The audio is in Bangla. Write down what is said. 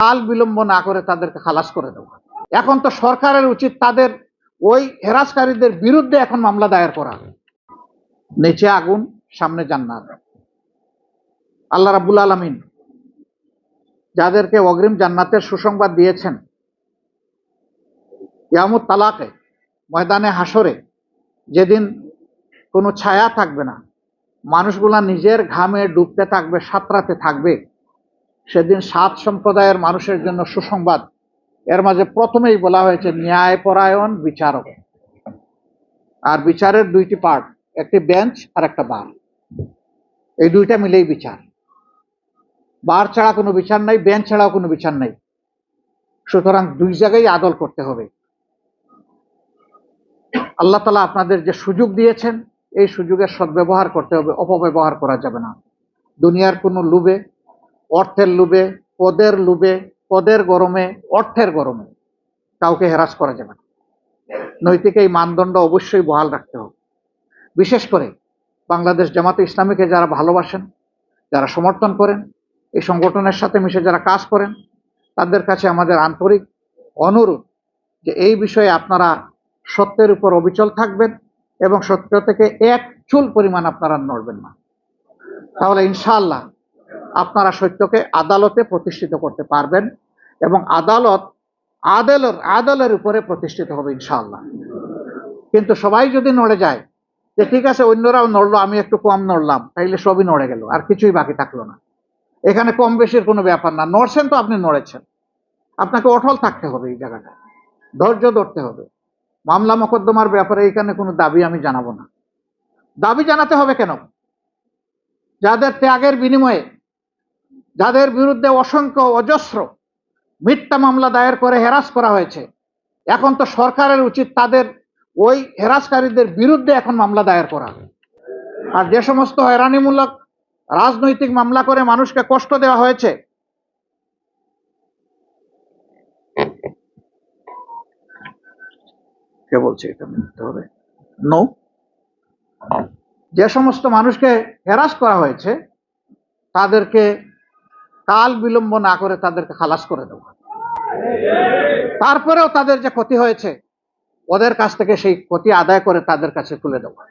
কাল বিলম্ব না করে তাদেরকে খালাস করে দেওয়া এখন তো সরকারের উচিত তাদের ওই হেরাসকারীদের বিরুদ্ধে এখন মামলা দায়ের করা। নিচে আগুন, সামনে জান্নাত। আল্লাহ রাবুল আলমিন যাদেরকে অগ্রিম জান্নাতের সুসংবাদ দিয়েছেন ইয়ামুত তালাকে, ময়দানে হাসরে যেদিন কোনো ছায়া থাকবে না, মানুষগুলা নিজের ঘামে ডুবতে থাকবে, সাঁতরাতে থাকবে সেদিন সাত সম্প্রদায়ের মানুষের জন্য সুসংবাদ। এর মাঝে প্রথমেই বলা হয়েছে, ন্যায়পরায়ণ বিচারক। আর বিচারের দুইটি পার্ট একটি বেঞ্চ আর একটা বার এই দুইটা মিলেই বিচার। বার ছাড়া কোনো বিচার নাই বেঞ্চ ছাড়াও কোনো বিচার নাই। সুতরাং দুই জায়গায় আদল করতে হবে। আল্লাহ তালা আপনাদের যে সুযোগ দিয়েছেন, এই সুযোগের সদ্ব্যবহার করতে হবে, অপব্যবহার করা যাবে না। দুনিয়ার কোনো লুবে অর্থের লুবে পদের লুবে পদের গরমে, অর্থের গরমে কাউকে হেরাস করা যাবে না। নৈতিক এই মানদণ্ড অবশ্যই বহাল রাখতে হবে। বিশেষ করে বাংলাদেশ জামাতে ইসলামীকে যারা ভালোবাসেন, যারা সমর্থন করেন, এই সংগঠনের সাথে মিশে যারা কাজ করেন, তাদের কাছে আমাদের আন্তরিক অনুরোধ যে এই বিষয়ে আপনারা সত্যের উপর অবিচল থাকবেন এবং সত্য থেকে এক চুল পরিমাণ আপনারা নড়বেন না। তাহলে ইনশাআল্লাহ আপনারা সত্যকে আদালতে প্রতিষ্ঠিত করতে পারবেন এবং আদালত আদালের আদালের উপরে প্রতিষ্ঠিত হবে ইনশাআল্লাহ। কিন্তু সবাই যদি নড়ে যায়, যে ঠিক আছে অন্যরাও নড়লো, আমি একটু কম নড়লাম, তাইলে সবই নড়ে গেল, আর কিছুই বাকি থাকল না। এখানে কম বেশির কোনো ব্যাপার না, নড়ছেন তো আপনি নড়েছেন। আপনাকে অটল থাকতে হবে এই জায়গাটা, ধৈর্য ধরতে হবে। মামলা মোকদ্দমার ব্যাপারে এখানে কোনো দাবি আমি জানাব না। দাবি জানাতে হবে কেন? যাদের ত্যাগের বিনিময়ে যাদের বিরুদ্ধে অসংখ্য অজস্র মিথ্যা মামলা দায়ের করে হেরাস করা হয়েছে, এখন তো সরকারের উচিত তাদের ওই হেরাসকারীদের বিরুদ্ধে এখন মামলা দায়ের করা। আর যে সমস্ত হয়রানিমূলক রাজনৈতিক মামলা করে মানুষকে কষ্ট দেওয়া হয়েছে, কে বলছে এটা নিতে হবে? নো যে সমস্ত মানুষকে হেরাস করা হয়েছে, তাদেরকে কাল বিলম্ব না করে তাদেরকে খালাস করে দেওয়া তারপরেও তাদের যে ক্ষতি হয়েছে, ওদের কাছ থেকে সেই ক্ষতি আদায় করে তাদের কাছে তুলে দেওয়া